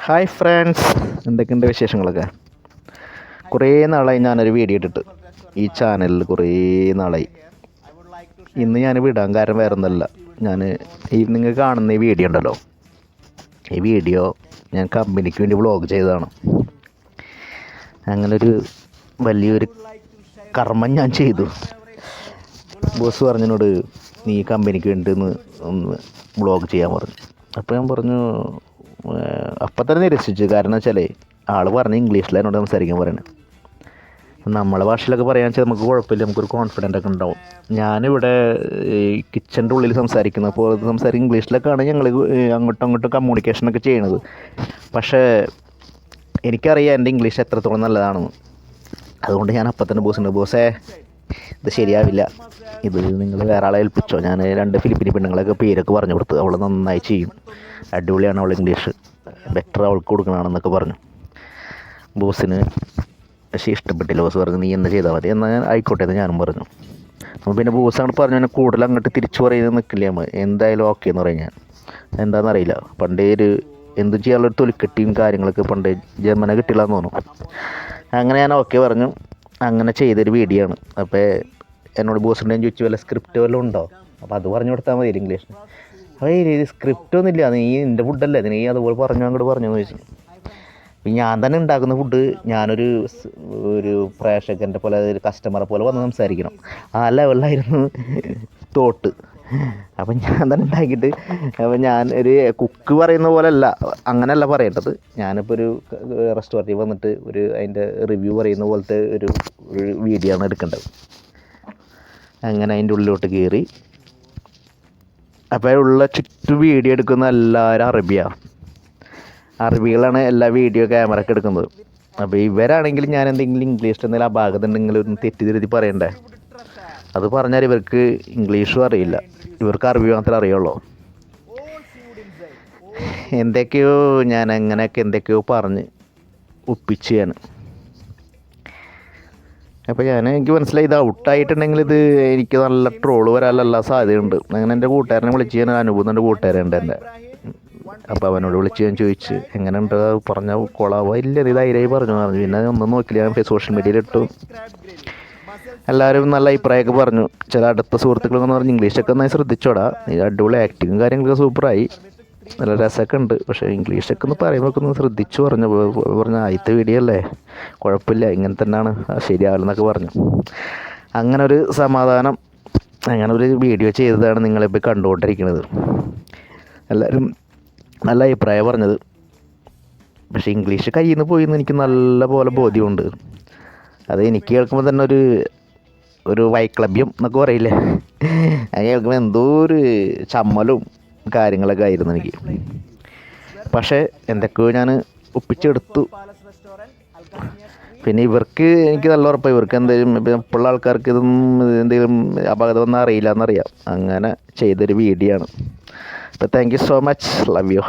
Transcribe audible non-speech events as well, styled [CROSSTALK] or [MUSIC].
Hi friends എന്തൊക്കെയുണ്ട് വിശേഷങ്ങളൊക്കെ? കുറേ നാളായി ഞാനൊരു വീഡിയോ ഇട്ടിട്ട്. ഈ ചാനലിൽ കുറേ നാളായി. ഇന്ന് ഞാൻ വിടാൻ കാരണം വേറെ ഒന്നല്ല ഞാൻ ഈ നിങ്ങൾ കാണുന്ന ഈ വീഡിയോ ഉണ്ടല്ലോ. ഈ വീഡിയോ ഞാൻ കമ്പനിക്ക് വേണ്ടി വ്ളോഗ് ചെയ്തതാണ്. അങ്ങനൊരു വലിയൊരു കർമ്മം ഞാൻ ചെയ്തു. ബോസ് പറഞ്ഞതിനോട് നീ കമ്പനിക്ക് വേണ്ടി ഒന്ന് വ്ളോഗ് ചെയ്യാൻ പറഞ്ഞു. അപ്പോൾ ഞാൻ പറഞ്ഞു അപ്പം തന്നെ നിരസിച്ചു. കാരണം വെച്ചാലേ ആൾ പറഞ്ഞ് ഇംഗ്ലീഷിൽ എന്നോട് സംസാരിക്കാൻ പറയണത് നമ്മളെ ഭാഷയിലൊക്കെ പറയാന്ന് വെച്ചാൽ നമുക്ക് കുഴപ്പമില്ല നമുക്കൊരു കോൺഫിഡന്റ് ഒക്കെ ഉണ്ടാവും. ഞാനിവിടെ ഈ കിച്ചന്റെ ഉള്ളിൽ സംസാരിക്കുന്ന അപ്പോൾ സംസാരിക്കും ഇംഗ്ലീഷിലൊക്കെയാണ് ഞങ്ങൾ അങ്ങോട്ടും അങ്ങോട്ടും കമ്മ്യൂണിക്കേഷനൊക്കെ ചെയ്യണത്. പക്ഷേ എനിക്കറിയാം എന്റെ ഇംഗ്ലീഷ് എത്രത്തോളം നല്ലതാണെന്ന്. അതുകൊണ്ട് ഞാൻ അപ്പം തന്നെ ബോസിന്റെ ബോസേ ഇത് ശരിയാവില്ല. ഇത് നിങ്ങൾ വേറെ ആളെ ഏൽപ്പിച്ചോ? ഞാൻ രണ്ട് ഫിലിപ്പിനി പെണ്ണുങ്ങളൊക്കെ പേരൊക്കെ പറഞ്ഞു കൊടുത്തു. അവൾ നന്നായി ചെയ്യും. അടിപൊളിയാണ് അവൾ ഇംഗ്ലീഷ്. ബെറ്റർ അവൾക്ക് കൊടുക്കണമെന്നൊക്കെ പറഞ്ഞു. ബോസിന് പക്ഷേ ഇഷ്ടപ്പെട്ടില്ല ബോസ് പറഞ്ഞു നീ എന്ന് ചെയ്താൽ മതി. എന്നാൽ ആയിക്കോട്ടെ എന്ന് ഞാനും പറഞ്ഞു. അപ്പോൾ പിന്നെ ബോസ് അങ്ങോട്ട് പറഞ്ഞു എന്നെ കൂടുതൽ അങ്ങോട്ട് തിരിച്ചു പറയുന്നത് നിൽക്കില്ല നമ്മൾ എന്തായാലും ഓക്കെ എന്ന് പറയും ഞാൻ. എന്താണെന്നറിയില്ല പണ്ടേ ഒരു എന്തും ചെയ്യാനുള്ളൊരു തൊലിക്കെട്ടിയും കാര്യങ്ങളൊക്കെ പണ്ട് കിട്ടില്ല എന്ന് തോന്നുന്നു. അങ്ങനെ ഞാൻ ഓക്കെ പറഞ്ഞു. അങ്ങനെ ചെയ്തൊരു വീഡിയോ ആണ്. അപ്പോൾ എന്നോട് ബോസിന്റെ ചോദിച്ചു വല്ല സ്ക്രിപ്റ്റ് വല്ലതും ഉണ്ടോ? അപ്പോൾ അത് പറഞ്ഞു കൊടുത്താൽ മതി ഇംഗ്ലീഷ് അപ്പോൾ ഈ സ്ക്രിപ്റ്റ് ഒന്നുമില്ല നീ എന്റെ ഫുഡല്ലേ നീ അതുപോലെ പറഞ്ഞു അങ്ങോട്ട് പറഞ്ഞു എന്ന് ചോദിച്ചു. ഞാൻ തന്നെ ഉണ്ടാക്കുന്ന ഫുഡ് ഞാനൊരു ഒരു പ്രേക്ഷകന്റെ പോലെ ഒരു കസ്റ്റമറെ പോലെ വന്ന് സംസാരിക്കണം. ആ ലെവലിലായിരുന്നു തോട്ട്. അപ്പം ഞാൻ [LAUGHS] തന്നെ ഉണ്ടാക്കിയിട്ട് അപ്പം ഞാൻ ഒരു കുക്ക് പറയുന്ന പോലെ അല്ല അങ്ങനെയല്ല പറയേണ്ടത്. ഞാനിപ്പോൾ ഒരു റെസ്റ്റോറന്റിൽ വന്നിട്ട് ഒരു അതിന്റെ റിവ്യൂ പറയുന്ന പോലത്തെ ഒരു വീഡിയോ ആണ് എടുക്കേണ്ടത്. അങ്ങനെ അതിന്റെ ഉള്ളിലോട്ട് കയറി അപ്പോൾ ഉള്ള ചുറ്റും വീഡിയോ എടുക്കുന്ന എല്ലാവരും അറബിയാണ് അറബികളാണ് എല്ലാ വീഡിയോ ക്യാമറയൊക്കെ എടുക്കുന്നത്. അപ്പോൾ ഇവരാണെങ്കിൽ ഞാൻ എന്തെങ്കിലും ഇംഗ്ലീഷിൽ എന്തെങ്കിലും അപാകത ഉണ്ടെങ്കിൽ ഒന്ന് തെറ്റിദ്ധരുത്തി പറയണ്ടേ? അത് പറഞ്ഞാൽ ഇവർക്ക് ഇംഗ്ലീഷും അറിയില്ല. ഇവർക്ക് അറബി മാത്രമേ അറിയുള്ളൂ. എന്തൊക്കെയോ ഞാൻ അങ്ങനെയൊക്കെ എന്തൊക്കെയോ പറഞ്ഞ് ഒപ്പിച്ച് ഞാൻ അപ്പോൾ ഞാൻ എനിക്ക് മനസ്സിലായി ഇത് ഔട്ടായിട്ടുണ്ടെങ്കിൽ ഇത് എനിക്ക് നല്ല ട്രോൾ വരാനുള്ള സാധ്യതയുണ്ട്. അങ്ങനെ എന്റെ കൂട്ടുകാരനെ വിളിച്ച് ഞാൻ അനുഭവം കൂട്ടുകാരുണ്ട് എന്റെ. അപ്പോൾ അവനോട് വിളിച്ച് ഞാൻ ചോദിച്ച് എങ്ങനെയുണ്ട്? പറഞ്ഞ കൊളാവോ? ഇല്ല ഇത് ധൈര്യമായി പറഞ്ഞു. പറഞ്ഞു. പിന്നെ ഒന്നും നോക്കില്ല. ഞാൻ സോഷ്യൽ മീഡിയയിൽ ഇട്ടു. എല്ലാവരും നല്ല അഭിപ്രായമൊക്കെ പറഞ്ഞു. ചില അടുത്ത സുഹൃത്തുക്കളൊക്കെ പറഞ്ഞ് ഇംഗ്ലീഷൊക്കെ നന്നായി ശ്രദ്ധിച്ചോടാ. നീ അടിപൊളി ആക്ടിങ്ങും കാര്യങ്ങളൊക്കെ സൂപ്പറായി. നല്ല രസമൊക്കെ ഉണ്ട്. പക്ഷേ ഇംഗ്ലീഷൊക്കെ ഒന്ന് പറയുമ്പോൾ ഒന്ന് ശ്രദ്ധിച്ചു പറഞ്ഞു. പറഞ്ഞ ആദ്യത്തെ വീഡിയോ അല്ലേ? കുഴപ്പമില്ല. ഇങ്ങനെ തന്നെയാണ്. ശരിയാവില്ലെന്നൊക്കെ പറഞ്ഞു. അങ്ങനെ ഒരു സമാധാനം അങ്ങനെ ഒരു വീഡിയോ ചെയ്തതാണ് നിങ്ങളിപ്പോൾ കണ്ടുകൊണ്ടിരിക്കുന്നത്. എല്ലാവരും നല്ല അഭിപ്രായം പറഞ്ഞത്. പക്ഷേ ഇംഗ്ലീഷ് കയ്യിൽ നിന്ന് പോയി എന്ന് എനിക്ക് നല്ല പോലെ ബോധ്യമുണ്ട്. അത് എനിക്ക് കേൾക്കുമ്പോൾ തന്നെ ഒരു ഒരു വൈക്ലഭ്യം എന്നൊക്കെ പറയില്ലേ? അത് കേൾക്കുമ്പോൾ എന്തോ ഒരു ചമ്മലും കാര്യങ്ങളൊക്കെ ആയിരുന്നു എനിക്ക്. പക്ഷേ എന്തൊക്കെയോ ഞാൻ ഒപ്പിച്ചെടുത്തു. പിന്നെ ഇവർക്ക് എനിക്ക് നല്ല ഉറപ്പായി. ഇവർക്ക് എന്തെങ്കിലും ഇപ്പം ഇപ്പോഴുള്ള ആൾക്കാർക്ക് ഇതൊന്നും എന്തെങ്കിലും അപകടം ഒന്നും അറിയില്ല എന്നറിയാം അങ്ങനെ ചെയ്തൊരു വീഡിയോ ആണ്. അപ്പോൾ thank you so much love you